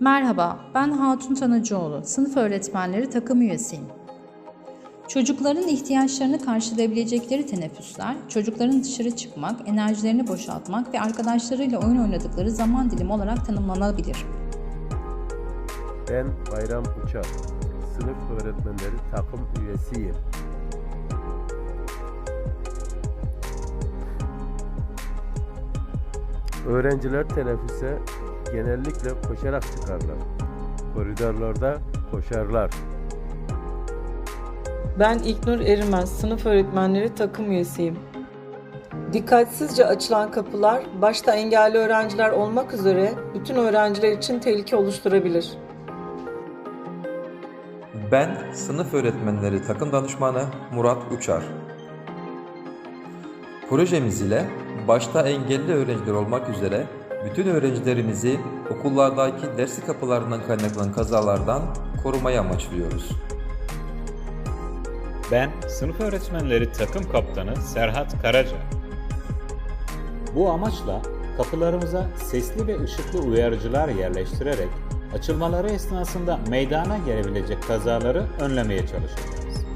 Merhaba, ben Hatun Tanıcıoğlu, sınıf öğretmenleri takım üyesiyim. Çocukların ihtiyaçlarını karşılayabilecekleri teneffüsler, çocukların dışarı çıkmak, enerjilerini boşaltmak ve arkadaşlarıyla oyun oynadıkları zaman dilimi olarak tanımlanabilir. Ben Bayram Uçak, sınıf öğretmenleri takım üyesiyim. Öğrenciler teneffüse genellikle koşarak çıkarlar. Koridorlarda koşarlar. Ben İlknur Erimez, sınıf öğretmenleri takım üyesiyim. Dikkatsizce açılan kapılar, başta engelli öğrenciler olmak üzere bütün öğrenciler için tehlike oluşturabilir. Ben sınıf öğretmenleri takım danışmanı Murat Uçar. Projemiz ile başta engelli öğrenciler olmak üzere bütün öğrencilerimizi okullardaki dersi kapılarından kaynaklanan kazalardan korumayı amaçlıyoruz. Ben sınıf öğretmenleri takım kaptanı Serhat Karaca. Bu amaçla kapılarımıza sesli ve ışıklı uyarıcılar yerleştirerek açılmaları esnasında meydana gelebilecek kazaları önlemeye çalışacağız.